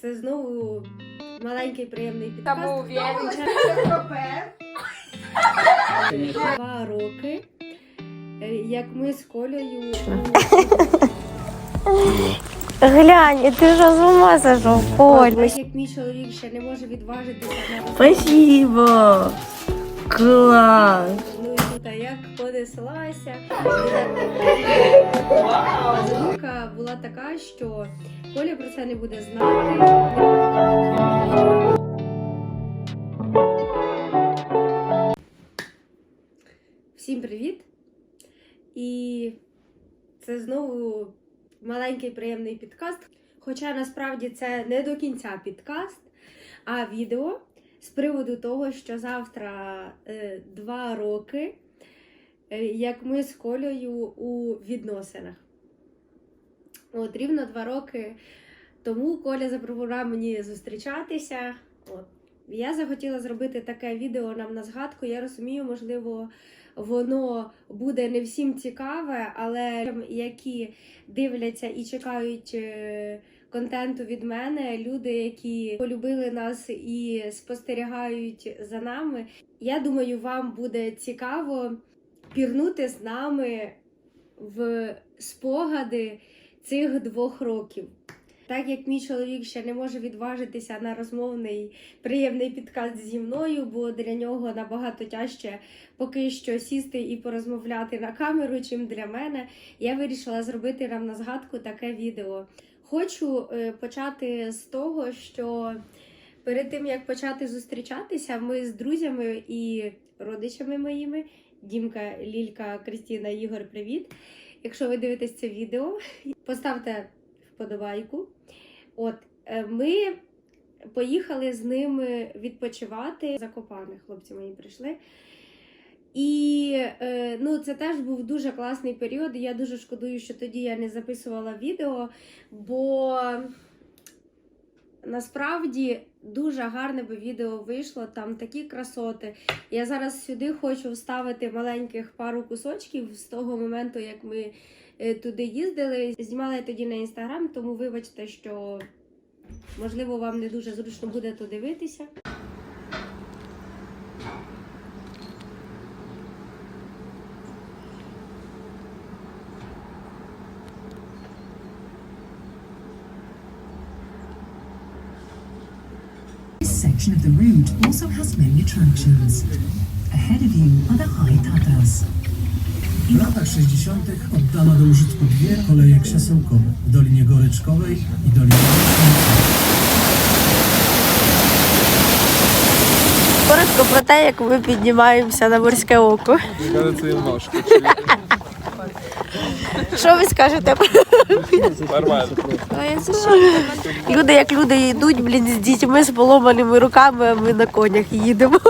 Це знову маленький приємний підкаст. Уверен. Два роки, е, як ми з Колею Глянь, ти ж з ума сошов, Коль. як мій чоловік ще не може відважитися на Спасибо. Клас. ну і тут а як понеслася. Думка була така, що Коля про це не буде знати. Всім привіт! І це знову маленький приємний підкаст. Хоча насправді це не до кінця підкаст, а відео з приводу того, що завтра е, два роки, е, як ми з Колею у відносинах. От рівно два роки тому Коля запропонував мені зустрічатися. От. Я захотіла зробити таке відео нам на згадку. Я розумію, можливо, воно буде не всім цікаве, але які дивляться і чекають е, контенту від мене, люди, які полюбили нас і спостерігають за нами. Я думаю, вам буде цікаво пірнути з нами в спогади цих двох років. Так як мій чоловік ще не може відважитися на розмовний приємний підкаст зі мною, бо для нього набагато тяжче поки що сісти і порозмовляти на камеру, чим для мене, я вирішила зробити нам на згадку таке відео. Хочу е, почати з того, що перед тим як почати зустрічатися, ми з друзями і родичами моїми, Дімка, Лілька, Кристіна, Ігор, привіт. Якщо ви дивитесь це відео, поставте вподобайку. От е, ми поїхали з ними відпочивати Закопане. Хлопці мої прийшли. І е, ну, це теж був дуже класний період. Я дуже шкодую, що тоді я не записувала відео, бо насправді дуже гарне би відео вийшло. Там такі красоти. Я зараз сюди хочу вставити маленьких пару кусочків з того моменту, як ми е, туди їздили. Знімала я тоді на інстаграм, тому вибачте, що можливо вам не дуже зручно буде то дивитися. section of the route also has many attractions. Ahead of you are the High Tatas. W latach 60. oddano do użytku dwie koleje krzesełkowe w Dolinie Goryczkowej i Dolinie Goryczkowej. Коротко про те, як ми піднімаємося на морське око. Кажется, им ножку. Що ви скажете? Нормально. Люди, як люди йдуть, блін, з дітьми з поломаними руками, а ми на конях їдемо.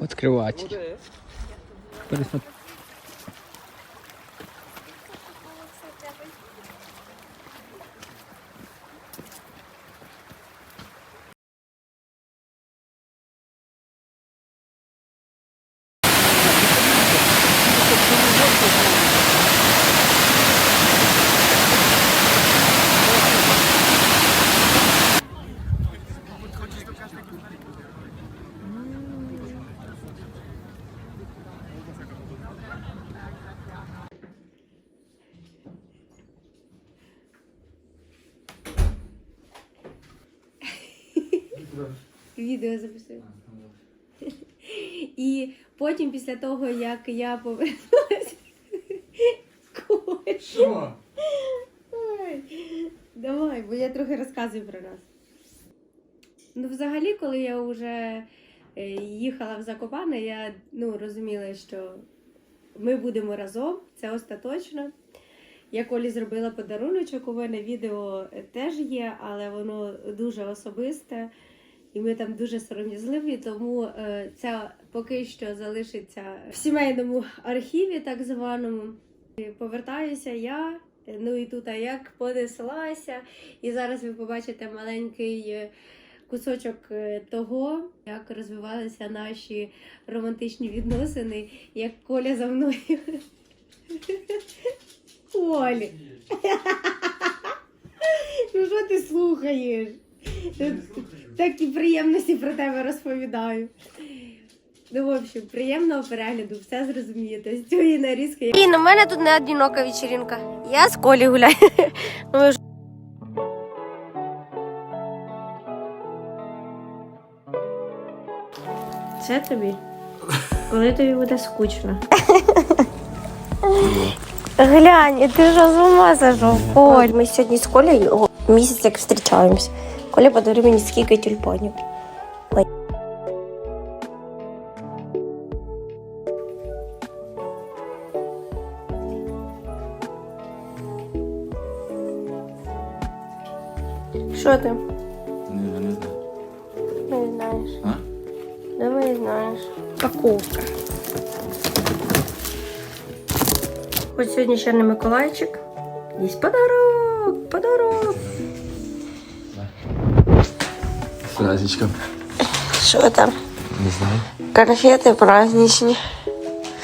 Открыватель. Відео записую. І потім, після того, як я повернулася. Що? Давай, бо я трохи розказую про нас. Ну, взагалі, коли я вже е, їхала в Закопане, я ну, розуміла, що ми будемо разом, це остаточно. Я Колі зробила подаруночок, у мене відео теж є, але воно дуже особисте. І ми там дуже сором'язливі, тому е, це поки що залишиться в сімейному архіві, так званому. І Повертаюся я, ну і тут а як понеслася. І зараз ви побачите маленький е, кусочок е, того, як розвивалися наші романтичні відносини, як Коля за мною Олі. Ну що ти слухаєш? Такі приємності про тебе розповідаю. Ну, в общем, приємного перегляду, все зрозумієте. З цієї нарізки. І на мене тут не одинока вечеринка. Я з Колі гуляю. Ну, Це тобі. Коли тобі буде скучно. Глянь, ти ж з ума Коль. Ми сьогодні з Колею місяць як зустрічаємось. Коля подарує мені скільки тюльпанів. Ой. Що ти? Я не знаю. Не знаєш. А? Давай знаєш. Паковка. Хоч сьогодні ще не Миколайчик. Є подарок, подарок. З праздничком. Що там? Не знаю. Конфети праздничні.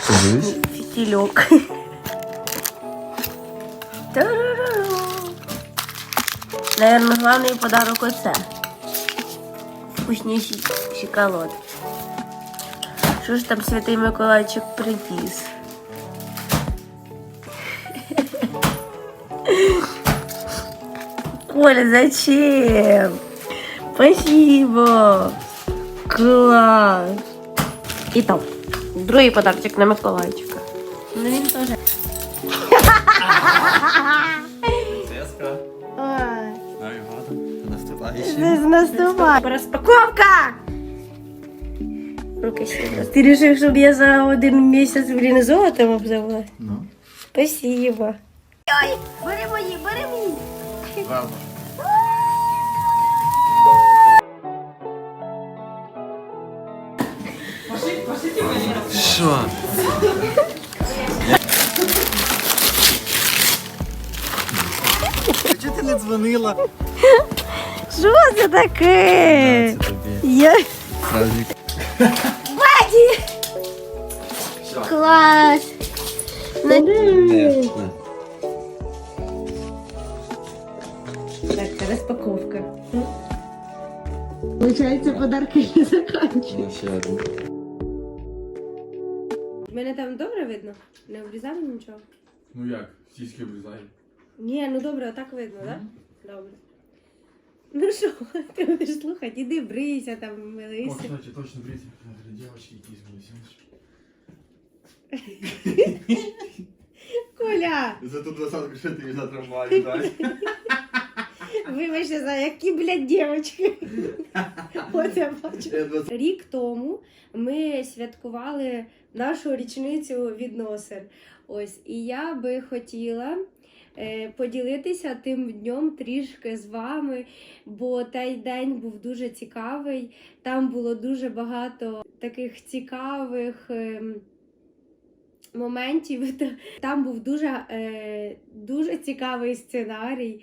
Подивись. Фітільок. Наверное, главний подарок оце. Вкусніший шоколад. Що ж там святий Миколайчик привіз? Коля, зачем? Спасибо. Класс. І там. Другий подарочок на Миколайчика. Ну він теж. Цеска. Новий год. Наступаючий. З наступає. Розпаковка! Руки сюди. Ти вирішив, щоб я за один місяць, блін, золотом обзавела? Ну. Спасибо. Ой, бери мої, бери мої. Ладно. Що? Чого ти не дзвонила? Що це таке? Я... Праздник. Баді! Клас! Так, це розпаковка. Получається, подарки не закінчують. Мене там добре видно? Не обрізали нічого? Ну як? Сіськи обрізай. Ні, ну добре, отак видно, так? Добре. Ну що, ти будеш слухати, іди брийся там, О, милися. кстати, точно брить. Девочки якісь були, Коля, За ту двадцятку ще тобі завтра маю дати. вибачте за які, блядь, дівчатки. Оце бачу. Рік тому ми святкували нашу річницю відносин. Ось, і я би хотіла е, поділитися тим днем трішки з вами, бо той день був дуже цікавий. Там було дуже багато таких цікавих. ем, Моментів там був дуже, е, дуже цікавий сценарій.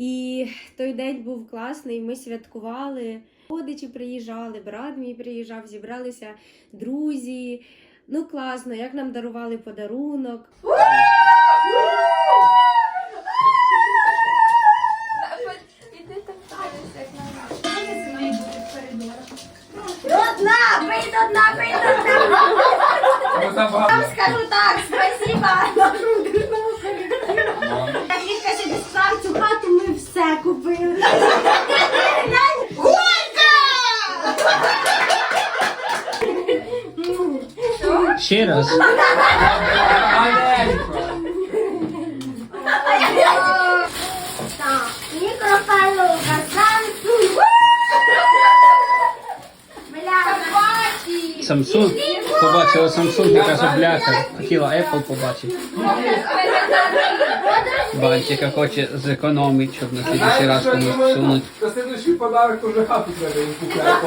І той день був класний. Ми святкували. Родичі приїжджали, брат мій приїжджав, зібралися друзі. Ну класно, як нам дарували подарунок. Скажу так, спасибо. Ми все купили. Ще раз. Мікрофалука, Samsung. Бля, Samsung. Побачила Samsung, яка ж бляха. Хотіла Apple побачити. Бантика хоче зекономити, щоб на слідчий раз комусь всунути. На следующий подарок уже хату треба їм купляти.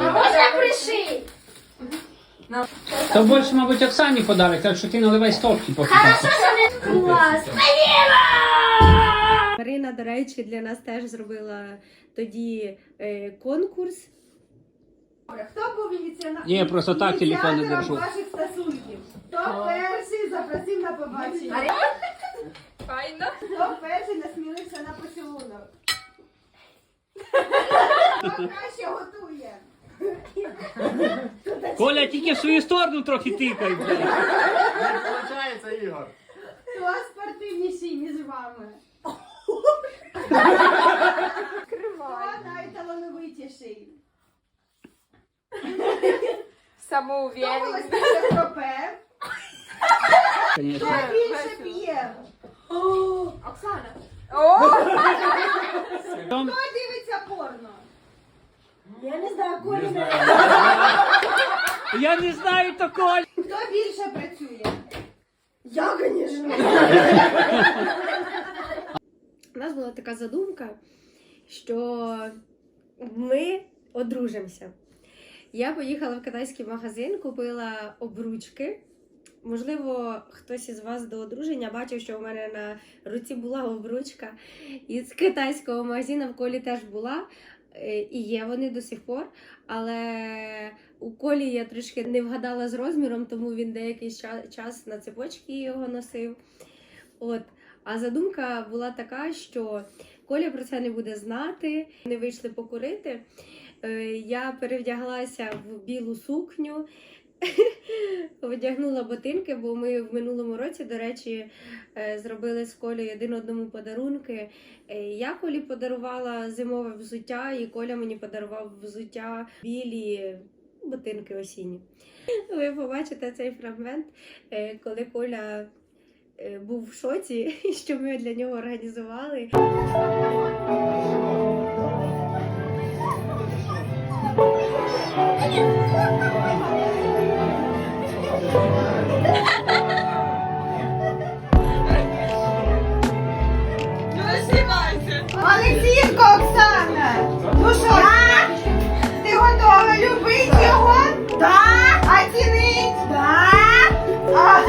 можна пришити? То більше, мабуть, Оксані подарок, так що ти наливай стопки поки. Хорошо, що не клас. Марина, до речі, для нас теж зробила тоді е, конкурс. Хто був ініціонером? Ні, просто так телефон не держу. ваших стосунків? Хто перший запросив на побачення? Файно. Хто перший насмілився на поцілунок? Хто краще готує? Коля, тільки в свою сторону трохи тикай, блядь. Получається, Ігор. Хто спортивніший між вами? Хто найталановитіший? Голосніше пропе? Конечно. Хто більше п'є? Оксана. Хто дивиться порно? Я не знаю, Коля. Я не знаю, то Коль. Хто більше працює? Я, звісно. У нас була така задумка, що ми одружимося. Я поїхала в китайський магазин, купила обручки. Можливо, хтось із вас до одруження бачив, що у мене на руці була обручка із китайського магазину в колі теж була. Е, І є вони до сих пор. Але у колі я трішки не вгадала з розміром, тому він деякий час на цепочці його носив. От. А задумка була така, що Коля про це не буде знати. Не вийшли покурити. Е, Я перевдяглася в білу сукню, одягнула ботинки, бо ми в минулому році, до речі, е, зробили з Колею один одному подарунки. Е, Я Колі подарувала зимове взуття, і Коля мені подарував взуття білі ботинки осінні. Ви побачите цей фрагмент, коли Коля був в шоці, що ми для нього організували. Олексійко Оксана! Ну що, ти готова любити його? Так. А цінить? Так. А,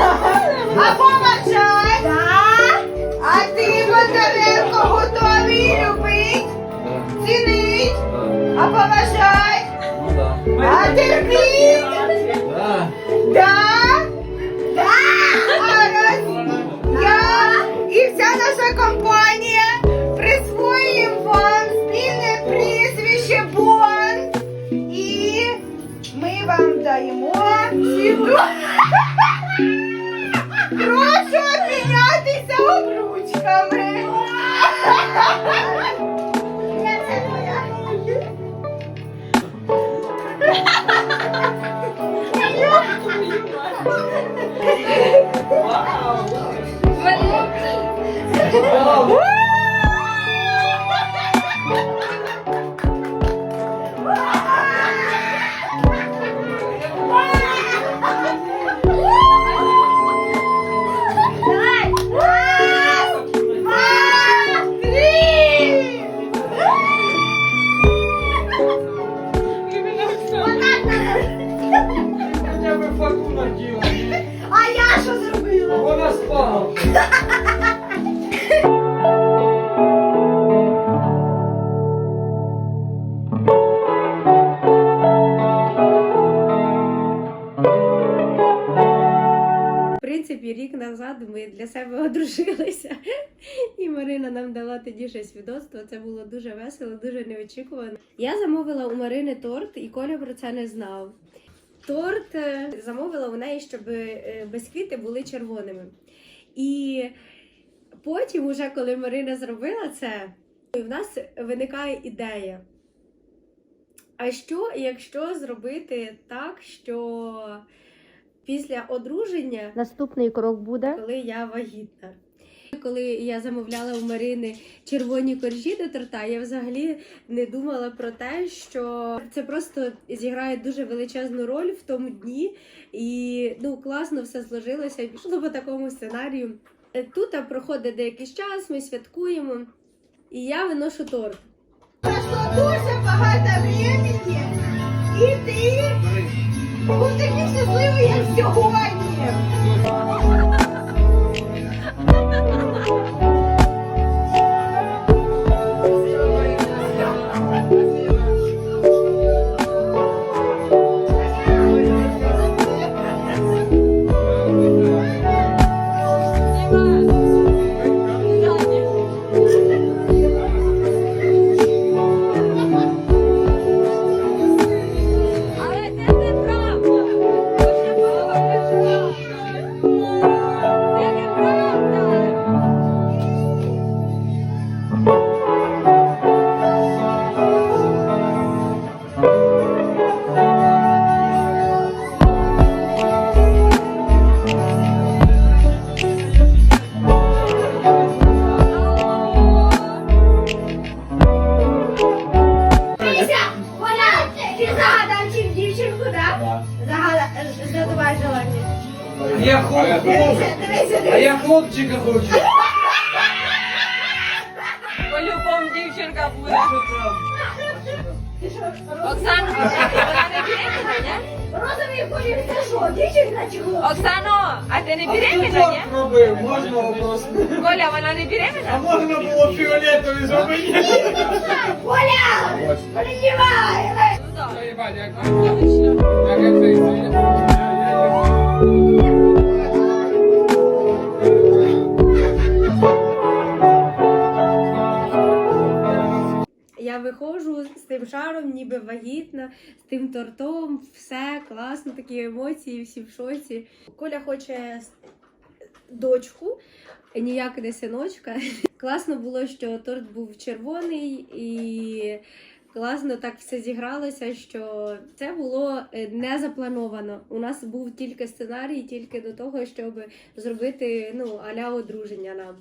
а поважать? Так. А ти, Бондаренко, готовий любить? Цінить? А поважать? Ну да. А терпіть? Да. Да? Да! А раз я і вся наша компанія присвоюємо вам спільне прізвище Бонд. І ми вам даємо сіду. Прошу обмінятися обручками. Раз, принципі, рік назад ми для себе одружилися, і Марина нам дала тоді ще свідоцтво. Це було дуже весело, дуже неочікувано. Я замовила у Марини торт, і Коля про це не знав. Торт е, замовила у неї, щоб е, бисквіти були червоними. І потім, уже коли Марина зробила це, в нас виникає ідея. А що, якщо зробити так, що після одруження Наступний крок буде. коли я вагітна. Коли я замовляла у Марини червоні коржі до торта, я взагалі не думала про те, що це просто зіграє дуже величезну роль в тому дні, і ну класно все зложилося і пішло по такому сценарію. Тут проходить деякий час, ми святкуємо, і я виношу торт. Пройшло дуже багато времени, і ти був такий щасливий, як сьогодні. Задавай желание. А я хлопчика. А я хлопчика хочу. По-любому девчонка будет. Оксана, вона не беременна, ні? Розові полі, це що, дівчинка чи? Оксано, а ти не а беременна, ні? Робив, можна вопрос? Коля, вона не беременна? А можна було фіолетові зробити? Коля, приймай! Ну так. Як це Я виходжу з тим шаром, ніби вагітна, з тим тортом, все класно, такі емоції, всі в шоці. Коля хоче дочку, ніяк не синочка. Класно було, що торт був червоний і. Класно так все зігралося, що це було е, не заплановано. У нас був тільки сценарій, тільки до того, щоб зробити ну, аля одруження нам.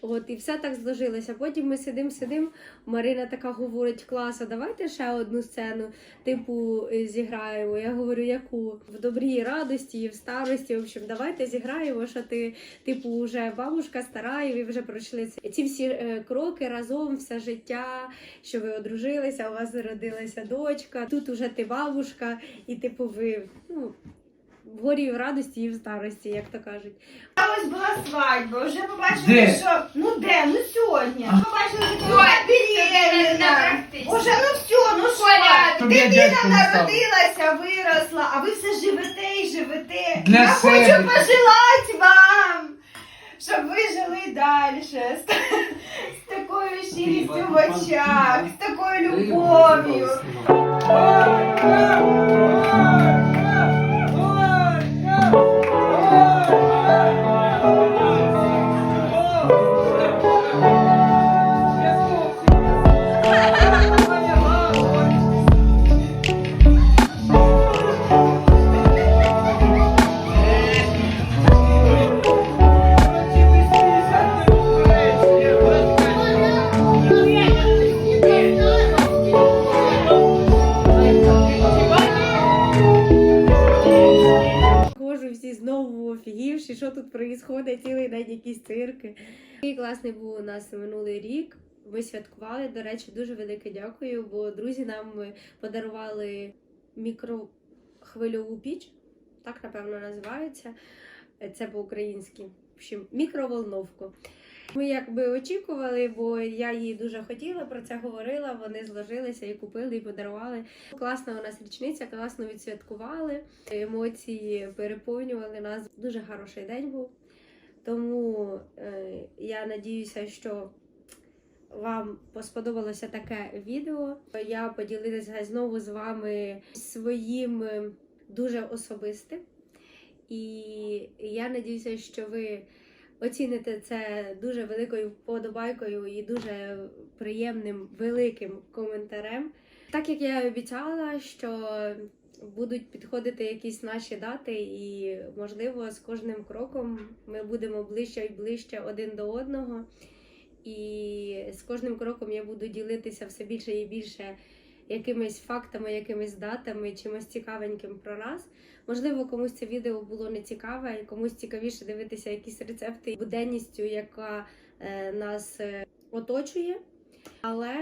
От і все так зложилося. Потім ми сидимо, сидимо. Марина така говорить: клас, а давайте ще одну сцену, типу, е, зіграємо. Я говорю, яку? В добрій радості і в старості. В общем, давайте зіграємо, що ти, типу, вже бабушка стара, і ви вже пройшли ці- всі е, кроки разом, все життя, що ви одружилися, у вас зародилася дочка. Тут уже ти бабушка, і типу, ви ну, горі в радості і в старості, як то кажуть. Ось була свадьба, вже побачили, Де? що ну де, ну сьогодні. Побачили, що вона беременна. Боже, ну все, ну що? Тобі Дитина став. народилася, виросла, а ви все живете і живете. Для Я себе. хочу пожелати вам, щоб ви жили далі з, з такою щирістю в очах, з такою любов'ю. Хожу всі знову офігівші, що тут відбувається, цілий день якісь цирки. Такий класний був у нас минулий рік. Ми святкували. До речі, дуже велике дякую, бо друзі нам подарували мікрохвильову піч, так напевно називається. Це по-українськи. В общем, мікроволновку. Ми якби очікували, бо я її дуже хотіла, про це говорила. Вони зложилися і купили, і подарували. Класна у нас річниця, класно відсвяткували. Емоції переповнювали нас. Дуже хороший день був. Тому е, я надіюся, що вам сподобалося таке відео. Я поділилася знову з вами своїм е, дуже особистим. І я надіюся, що ви оціните це дуже великою вподобайкою і дуже приємним великим коментарем. Так як я обіцяла, що будуть підходити якісь наші дати, і можливо з кожним кроком ми будемо ближче і ближче один до одного. І з кожним кроком я буду ділитися все більше і більше якимись фактами, якимись датами, чимось цікавеньким про нас. Можливо, комусь це відео було не цікаве, і комусь цікавіше дивитися якісь рецепти буденністю, яка е, нас е, оточує. Але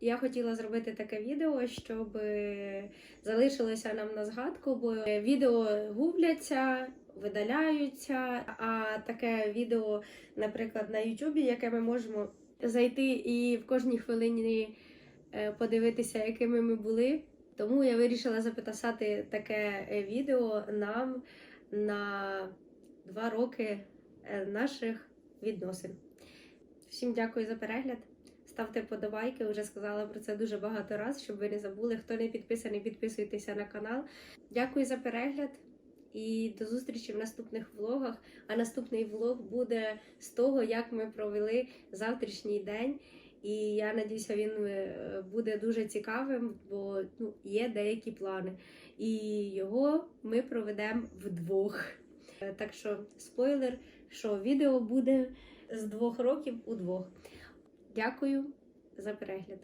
я хотіла зробити таке відео, щоб е, залишилося нам на згадку, бо відео губляться, видаляються. А таке відео, наприклад, на Ютубі, яке ми можемо зайти і в кожній хвилині подивитися, якими ми були. Тому я вирішила записати таке е, відео нам на два роки е, наших відносин. Всім дякую за перегляд. Ставте подобайки, вже сказала про це дуже багато разів, щоб ви не забули. Хто не підписаний, підписуйтеся на канал. Дякую за перегляд і до зустрічі в наступних влогах. А наступний влог буде з того, як ми провели завтрашній день. І я надіюся, він е, буде дуже цікавим, бо ну, є деякі плани. І його ми проведемо вдвох. Е, Так що спойлер, що відео буде з двох років у двох. Дякую за перегляд.